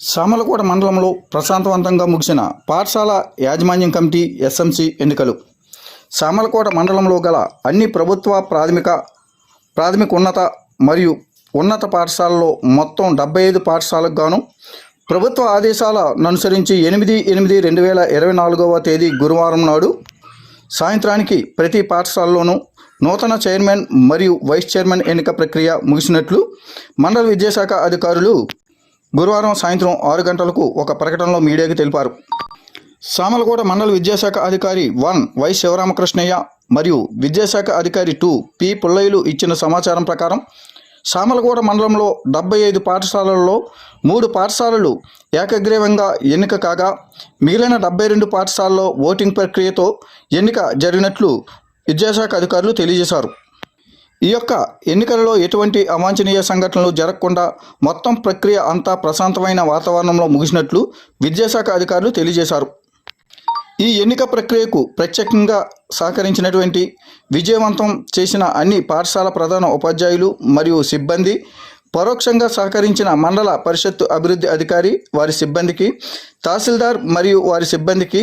సామలకోట మండలంలో ప్రశాంతవంతంగా ముగిసిన పాఠశాల యాజమాన్యం కమిటీ ఎస్ఎంసి ఎన్నికలు. సామలకోట మండలంలో గల అన్ని ప్రభుత్వ ప్రాథమిక ప్రాథమిక ఉన్నత మరియు ఉన్నత పాఠశాలలో మొత్తం డెబ్బై ఐదు పాఠశాలకు గాను ప్రభుత్వ ఆదేశాలను అనుసరించి ఎనిమిది ఎనిమిది రెండు వేల ఇరవై నాలుగవ తేదీ గురువారం నాడు సాయంత్రానికి ప్రతి పాఠశాలలోనూ నూతన చైర్మన్ మరియు వైస్ చైర్మన్ ఎన్నిక ప్రక్రియ ముగిసినట్లు మండల విద్యాశాఖ అధికారులు గురువారం సాయంత్రం ఆరు గంటలకు ఒక ప్రకటనలో మీడియాకి తెలిపారు. సామలకోట మండల విద్యాశాఖ అధికారి వన్ వై శివరామకృష్ణయ్య మరియు విద్యాశాఖ అధికారి టూ పి పుల్లయ్యలు ఇచ్చిన సమాచారం ప్రకారం సామలకోట మండలంలో డెబ్బై ఐదు పాఠశాలల్లో మూడు పాఠశాలలు ఏకగ్రీవంగా ఎన్నిక కాగా మిగిలిన డెబ్బై రెండు పాఠశాలలో ఓటింగ్ ప్రక్రియతో ఎన్నిక జరిగినట్లు విద్యాశాఖ అధికారులు తెలియజేశారు. ఈ యొక్క ఎన్నికలలో ఎటువంటి అవాంఛనీయ సంఘటనలు జరగకుండా మొత్తం ప్రక్రియ అంతా ప్రశాంతమైన వాతావరణంలో ముగిసినట్లు విద్యాశాఖ అధికారులు తెలియజేశారు. ఈ ఎన్నిక ప్రక్రియకు ప్రత్యేకంగా సహకరించినటువంటి విజయవంతం చేసిన అన్ని పాఠశాల ప్రధాన ఉపాధ్యాయులు మరియు సిబ్బంది పరోక్షంగా సహకరించిన మండల పరిషత్ అభివృద్ధి అధికారి వారి సిబ్బందికి తహసీల్దార్ మరియు వారి సిబ్బందికి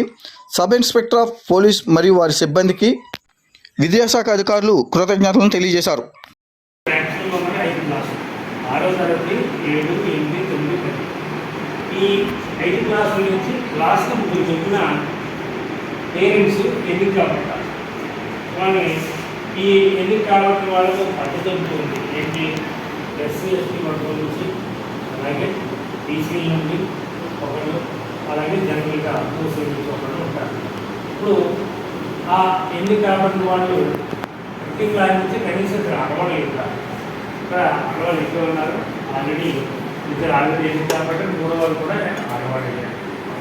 సబ్ ఇన్స్పెక్టర్ ఆఫ్ పోలీస్ మరియు వారి సిబ్బందికి విద్యాశాఖ అధికారులు కృతజ్ఞతలను తెలియజేశారు. ఈ ఐదు క్లాసుల నుంచి ముగ్గురు పేరెంట్స్ ఎన్నిక కాబట్టాలి కానీ ఈ ఎన్నిక కాబట్టి పద్ధతి ఉంటుంది ఏంటి ఎస్సీ ఎస్టీ వర్గం నుంచి అలాగే బీసీల నుండి ఒకరు అలాగే జనరల్గా ఓసీ నుంచి ఒకరు ఉంటారు. ఇప్పుడు ఆ ఎన్ని కాబట్టి వాళ్ళు? ప్రతి క్లాస్ నుంచి కనీసం ఇక్కడ అరవై ఇక్కడ అరవై ఎక్కువ ఉన్నారు. ఆల్రెడీ ఇద్దరు ఆల్రెడీ ఎన్ని కాబట్టి మూడో వాళ్ళు కూడా అరవై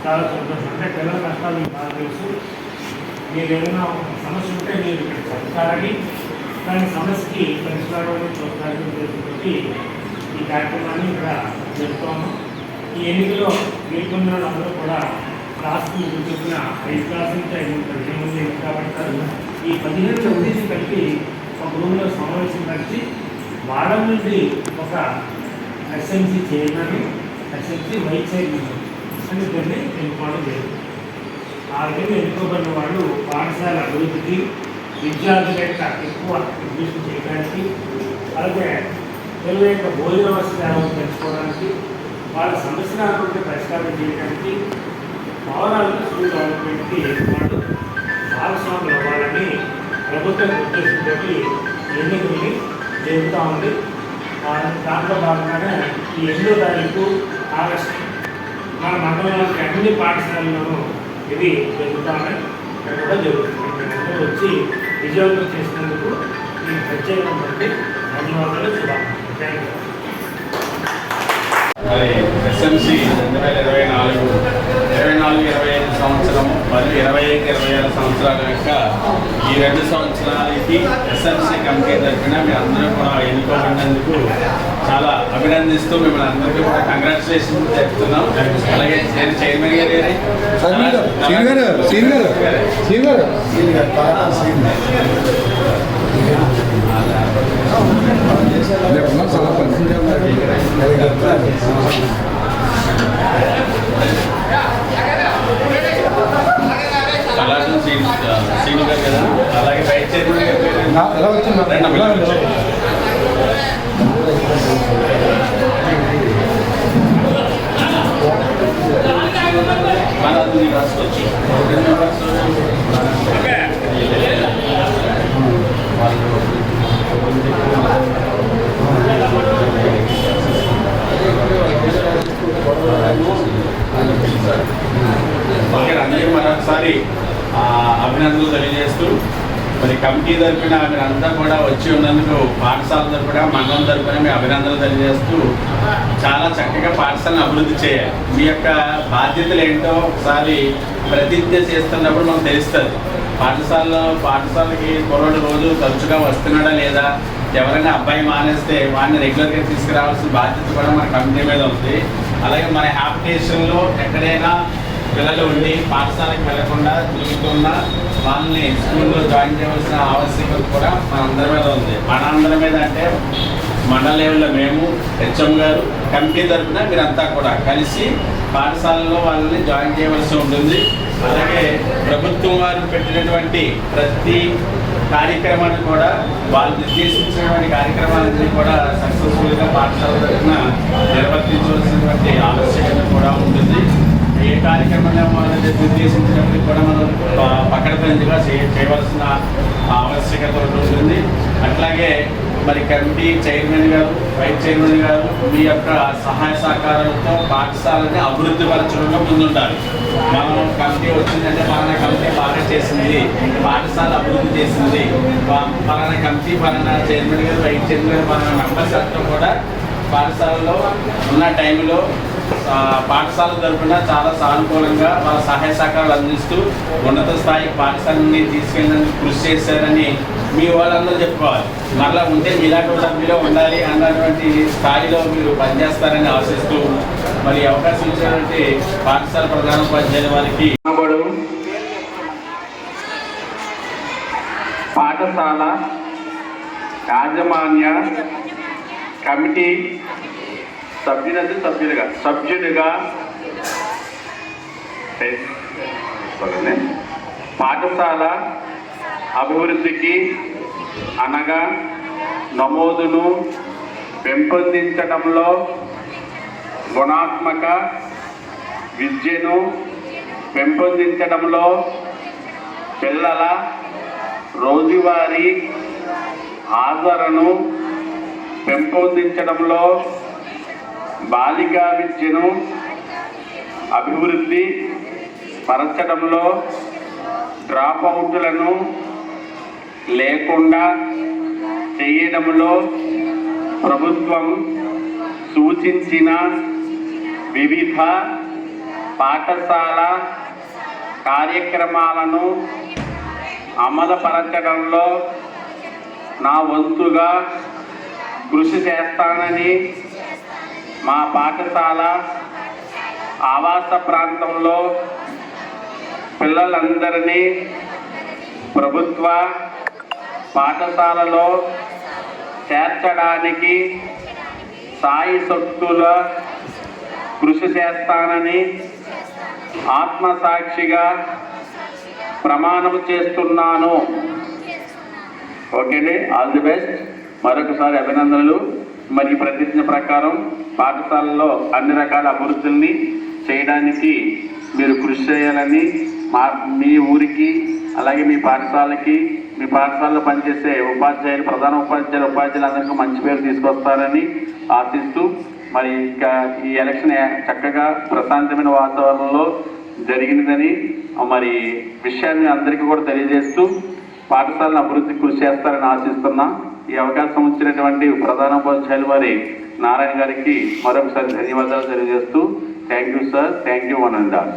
చాలా సంతోషం. అంటే పిల్లల కష్టాలు బాగా తెలుసు. మీరు ఏదైనా సమస్య ఉంటే మీరు ఇక్కడ చెప్తారని. దాని సమస్యకి పరిష్కారం చూస్తారని ఉద్దేశంతో ఈ కార్యక్రమాన్ని ఇక్కడ జరుపుతాము ఈ ఎన్నికలో గెలుపొందిన అందరూ కూడా క్లాస్కి చెప్పిన ఐదు క్లాస్ నుంచి ఐదు పదిహేను మంది ఎన్నిక ఈ పదిహేను మందిని కలిపి ఒక రూమ్లో సమావేశం కలిసి వారం నుండి ఒక SMC chairman SMC vice chairman అని దాన్ని ఎన్నుకోవడం జరిగింది ఆ విధంగా ఎన్నుకోబడిన వాళ్ళు పాఠశాల అభివృద్ధికి విద్యార్థుల యొక్క ఎక్కువ అడ్మిషన్ చేయడానికి అలాగే పిల్లల యొక్క భోజన వసతి పెంచుకోవడానికి వాళ్ళ సమస్యలు పరిష్కారం చేయడానికి ఓవరాల్గా స్కూల్ డెవలప్మెంట్కి వాళ్ళు భాగస్వాములు అవ్వాలని ప్రభుత్వం ఉద్దేశంతో ఎన్నికల్ని జరుగుతూ ఉంది. ఆ దాంట్లో భాగంగానే ఈ ఎనిమిదో తారీఖు ఆగస్టు మన మండలంలోకి అన్ని పాఠశాలల్లోనూ ఇవి జరుగుతూ ఉన్నాయి. ఇక్కడ కూడా జరుగుతుంది. వచ్చి విజయవంతం చేసినందుకు మీకు ప్రత్యేకమైనటువంటి ధన్యవాదాలు శుభాకాంక్షలు థ్యాంక్ యూ మరి ఎస్ఎంసి రెండు వేల ఇరవై నాలుగు ఇరవై నాలుగు ఇరవై ఐదు సంవత్సరం మరియు ఇరవై ఐదు ఇరవై ఆరు సంవత్సరాల యొక్క ఈ రెండు సంవత్సరాలకి ఎస్ఎంసి కమిటీ తరఫున మీరు అందరూ కూడా ఎన్నుకోబడినందుకు చాలా అభినందిస్తూ మిమ్మల్ని అందరికీ కూడా కంగ్రాచులేషన్ చెప్తున్నాం. అలాగే నేను చైర్మన్ గారు గారి. సీన్ గారు సీన్ గారు సీన్ గారు. లేకున్నా చాలా శ్రీను శ్రీను గారు కదా అలాగే వైస్ చైర్మన్ గారు పేరు? ఎలా వచ్చింది రండి అమ్మ, ఇలా కూర్చో. మన అది రాసుకోవచ్చు ఓకే అందరికీ మరొకసారి ఆ, అభినందనలు తెలియజేస్తూ మరి కమిటీ తరఫున మీరంతా కూడా వచ్చి ఉన్నందుకు పాఠశాల తరఫున మండలం తరఫున మీ అభినందనలు తెలియజేస్తూ చాలా చక్కగా పాఠశాలను అభివృద్ధి చేయాలి. మీ యొక్క బాధ్యతలు ఏంటో ఒకసారి ప్రతిజ్ఞ చేస్తున్నప్పుడు మనకు తెలుస్తుంది. పాఠశాలలో పాఠశాలకి కుర్రోడు రోజు తరచుగా వస్తున్నాడా లేదా? ఎవరైనా అబ్బాయి మానేస్తే వాడిని రెగ్యులర్గా తీసుకురావాల్సిన బాధ్యత కూడా మన కమిటీ మీద ఉంది. అలాగే మన హ్యాపిటేషన్లో ఎక్కడైనా పిల్లలు ఉండి పాఠశాలకు వెళ్ళకుండా తిరుగుతున్న వాళ్ళని స్కూల్లో జాయిన్ చేయవలసిన ఆవశ్యకత కూడా మన అందరి మీద ఉంది. మన అందరి మీద అంటే మండల లెవెల్లో మేము హెచ్ఎం గారు కమిటీ తరఫున మీరంతా కూడా కలిసి పాఠశాలలో వాళ్ళని జాయిన్ చేయవలసి ఉంటుంది. అలాగే ప్రభుత్వం వారు పెట్టినటువంటి ప్రతి కార్యక్రమాన్ని కూడా వాళ్ళు నిర్దేశించినటువంటి కార్యక్రమాలన్నీ కూడా సక్సెస్ఫుల్గా పాఠశాల తరఫున నిర్వర్తించవలసినటువంటి ఆవశ్యకత కూడా ఉంటుంది. కార్యక్రమాన్ని మనం నిర్దేశించినప్పటికీ కూడా మనం ప- పక్కన పెంచుగా చేయవలసిన ఆవశ్యకత ఉంటుంది. అట్లాగే మరి కమిటీ చైర్మన్ గారు వైస్ చైర్మన్ గారు మీ యొక్క సహాయ సహకారాలతో పాఠశాలని అభివృద్ధి పరచడంలో ముందుండాలి. మనం కమిటీ వచ్చిందంటే పలానా కమిటీ బాగా చేసింది పాఠశాల అభివృద్ధి చేసింది. ప- పలానా కమిటీ పలానా చైర్మన్ గారు వైస్ చైర్మన్ గారు పలానా మెంబర్స్ అంతా కూడా పాఠశాలలో ఉన్న టైంలో పాఠశాల తరఫున చాలా సానుకూలంగా వాళ్ళ సహాయ సహకారాలు అందిస్తూ ఉన్నత స్థాయి పాఠశాలని తీసుకెళ్ళడానికి కృషి చేశారని మీ వాళ్ళందరూ చెప్పుకోవాలి. మరలా ఉంటే మీలాంటి సభ్యులో ఉండాలి అన్నటువంటి స్థాయిలో మీరు పనిచేస్తారని ఆశిస్తూ మరి అవకాశం ఇచ్చినటువంటి పాఠశాల ప్రధానోపాధ్యాయుల వారికి అనబడు పాఠశాల యాజమాన్య కమిటీ సభ్యునది సభ్యులుగా సభ్యునిగా పాఠశాల అభివృద్ధికి అనగా నమోదును పెంపొందించడంలో గుణాత్మక విద్యను పెంపొందించడంలో పిల్లల రోజువారీ ఆదరణను పెంపొందించడంలో బాలికా విద్యను అభివృద్ధి పరచడంలో డ్రాప్ అవుట్లను లేకుండా చేయడంలో ప్రభుత్వం సూచించిన వివిధ పాఠశాల కార్యక్రమాలను అమలుపరచడంలో నా వంతుగా కృషి చేస్తానని మా పాఠశాల ఆవాస ప్రాంతంలో పిల్లలందరినీ ప్రభుత్వ పాఠశాలలో చేర్చడానికి సాయి శక్తుల కృషి చేస్తానని ఆత్మసాక్షిగా ప్రమాణం చేస్తున్నాను. Okay all the best. మరొకసారి అభినందనలు. మరి ప్రతిజ్ఞ ప్రకారం పాఠశాలలో అన్ని రకాల అభివృద్ధుల్ని చేయడానికి మీరు కృషి చేయాలని మా మీ ఊరికి అలాగే మీ పాఠశాలకి మీ పాఠశాలలో పనిచేసే ఉపాధ్యాయులు ప్రధాన ఉపాధ్యాయులు ఉపాధ్యాయులందరికీ మంచి పేరు తీసుకొస్తారని ఆశిస్తూ మరి ఇంకా ఈ ఎలక్షన్ చక్కగా ప్రశాంతమైన వాతావరణంలో జరిగినదని మరి విషయాన్ని అందరికీ కూడా తెలియజేస్తూ పాఠశాలను అభివృద్ధి కృషి చేస్తారని ఆశిస్తున్నాను ఈ అవకాశం ఇచ్చినటువంటి ప్రధాన ఉపాధ్యాయులు వారి నారాయణ గారికి మరొకసారి ధన్యవాదాలు తెలియజేస్తూ thank you sir. Thank you one and all